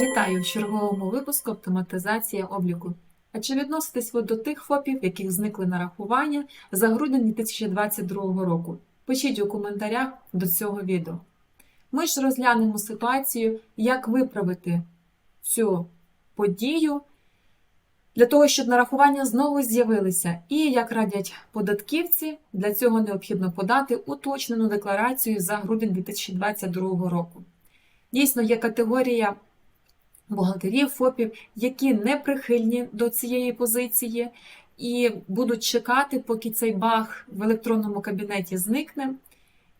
Вітаю в черговому випуску автоматизація обліку. А чи відноситесь ви до тих ФОПів, яких зникли нарахування за грудень 2022 року? Пишіть у коментарях до цього відео. Ми ж розглянемо ситуацію, як виправити цю подію для того, щоб нарахування знову з'явилися. І як радять податківці, для цього необхідно подати уточнену декларацію за грудень 2022 року. Дійсно, є категорія бухгалтерів, ФОПів, які не прихильні до цієї позиції і будуть чекати, поки цей баг в електронному кабінеті зникне.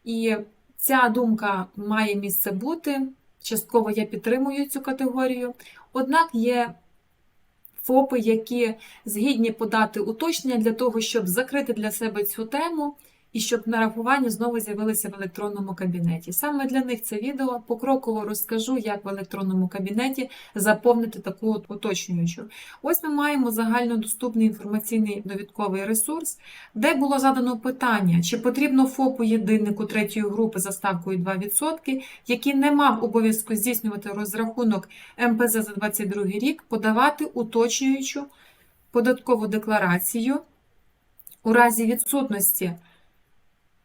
І ця думка має місце бути. Частково я підтримую цю категорію. Однак є ФОПи, які згідні подати уточнення для того, щоб закрити для себе цю тему і щоб нарахування знову з'явилися в електронному кабінеті. Саме для них це відео покроково розкажу, як в електронному кабінеті заповнити таку от уточнюючу. Ось ми маємо загальнодоступний інформаційний довідковий ресурс, де було задано питання, чи потрібно ФОПу єдиннику третьої групи за ставкою 2%, який не мав обов'язку здійснювати розрахунок МПЗ за 2022 рік, подавати уточнюючу податкову декларацію у разі відсутності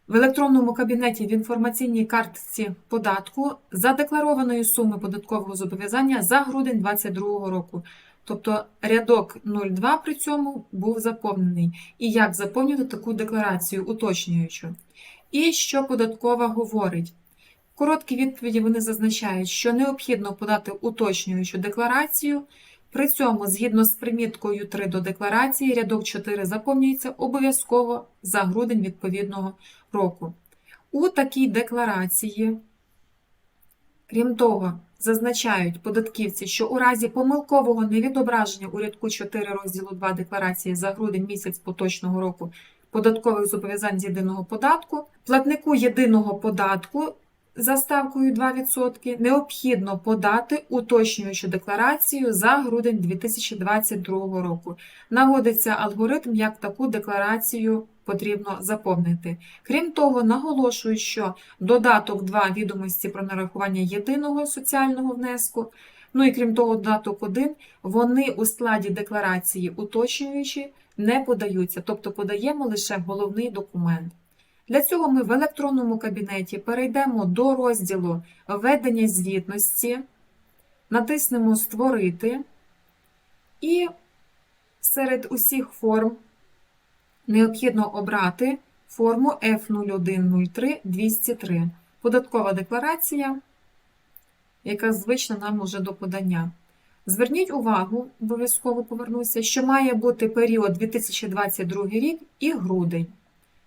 в електронному кабінеті в інформаційній картці податку задекларованої суми податкового зобов'язання за грудень 2022 року. Тобто рядок 02 при цьому був заповнений. І як заповнювати таку декларацію, уточнюючу. І що податкова говорить? В короткій відповіді вони зазначають, що необхідно подати уточнюючу декларацію. При цьому, згідно з приміткою 3 до декларації, рядок 4 заповнюється обов'язково за грудень відповідного року. У такій декларації, крім того, зазначають податківці, що у разі помилкового невідображення у рядку 4 розділу 2 декларації за грудень місяць поточного року податкових зобов'язань з єдиного податку, платнику єдиного податку за ставкою 2% необхідно подати уточнюючу декларацію за грудень 2022 року. Наводиться алгоритм, як таку декларацію потрібно заповнити. Крім того, наголошую, що додаток 2 відомості про нарахування єдиного соціального внеску. Ну і крім того, додаток 1, вони у складі декларації уточнюючі не подаються, тобто подаємо лише головний документ. Для цього ми в електронному кабінеті перейдемо до розділу Введення звітності, натиснемо Створити, і серед усіх форм необхідно обрати форму F0103203. Податкова декларація, яка звична нам уже до подання. Зверніть увагу, обов'язково повернуся, що має бути період 2022 рік і грудень.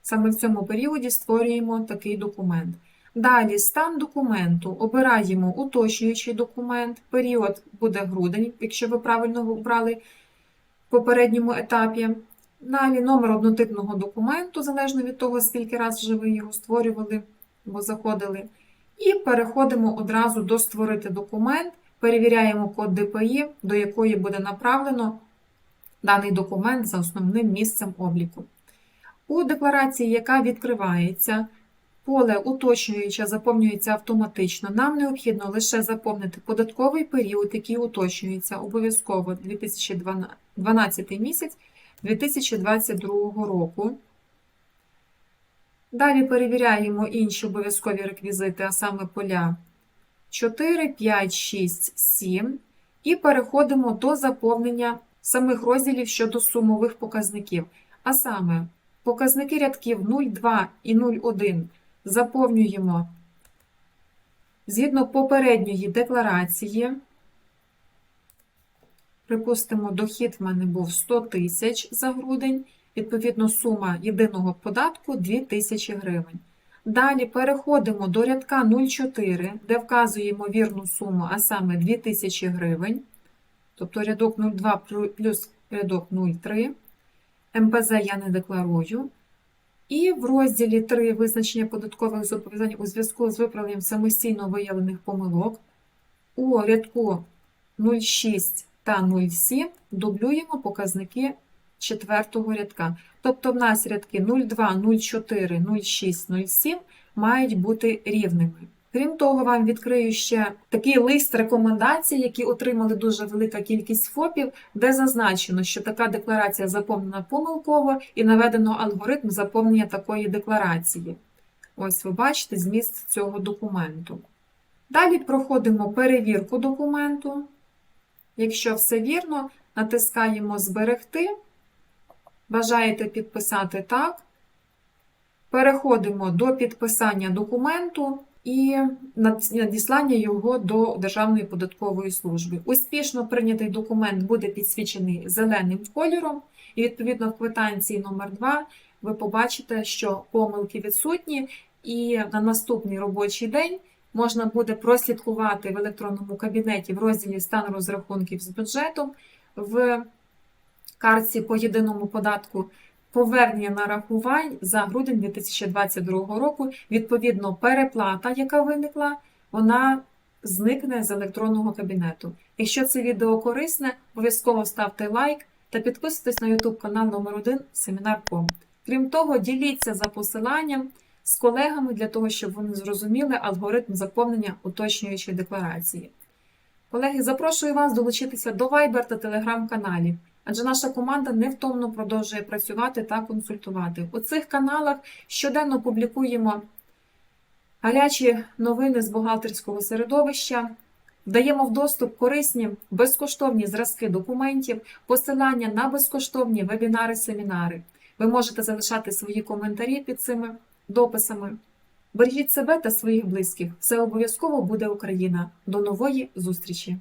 Саме в цьому періоді створюємо такий документ. Далі стан документу обираємо уточнюючий документ, період буде грудень, якщо ви правильно обрали в попередньому етапі. Далі номер однотипного документу, залежно від того, скільки разів вже ви його створювали або заходили. І переходимо одразу до створити документ, перевіряємо код ДПІ, до якої буде направлено даний документ за основним місцем обліку. У декларації, яка відкривається, поле уточнююче заповнюється автоматично. Нам необхідно лише заповнити податковий період, який уточнюється обов'язково 2012 місяць 2022 року. Далі перевіряємо інші обов'язкові реквізити, а саме поля 4, 5, 6, 7. І переходимо до заповнення самих розділів щодо сумових показників. А саме, Показники рядків 0,2 і 0,1 заповнюємо згідно попередньої декларації. Припустимо, дохід в мене був 100 тисяч за грудень, відповідно, сума єдиного податку 2 тисячі гривень. Далі переходимо до рядка 0,4, де вказуємо вірну суму, а саме 2 тисячі гривень, тобто рядок 0,2 плюс рядок 0,3. МПЗ я не декларую. І в розділі 3 визначення податкових зобов'язань у зв'язку з виправленням самостійно виявлених помилок у рядку 06 та 07 дублюємо показники четвертого рядка. Тобто в нас рядки 02, 04, 06, 07 мають бути рівними. Крім того, вам відкрию ще такий лист рекомендацій, які отримали дуже велика кількість ФОПів, де зазначено, що така декларація заповнена помилково і наведено алгоритм заповнення такої декларації. Ось ви бачите зміст цього документу. Далі проходимо перевірку документу. Якщо все вірно, натискаємо Зберегти. Бажаєте підписати так. Переходимо до підписання документу і надіслання його до Державної податкової служби. Успішно прийнятий документ буде підсвічений зеленим кольором, і відповідно в квитанції номер 2 ви побачите, що помилки відсутні, і на наступний робочий день можна буде прослідкувати в електронному кабінеті в розділі стан розрахунків з бюджетом в картці по єдиному податку повернення нарахувань за грудень 2022 року. Відповідно, переплата, яка виникла, вона зникне з електронного кабінету. Якщо це відео корисне, обов'язково ставте лайк та підписуйтесь на YouTube канал номер 1 Семінар.com. Крім того, діліться за посиланням з колегами для того, щоб вони зрозуміли алгоритм заповнення уточнюючої декларації. Колеги, запрошую вас долучитися до Viber та Telegram каналів, адже наша команда невтомно продовжує працювати та консультувати. У цих каналах щоденно публікуємо гарячі новини з бухгалтерського середовища, даємо в доступ корисні безкоштовні зразки документів, посилання на безкоштовні вебінари-семінари. Ви можете залишати свої коментарі під цими дописами. Бережіть себе та своїх близьких. Все обов'язково буде Україна. До нової зустрічі!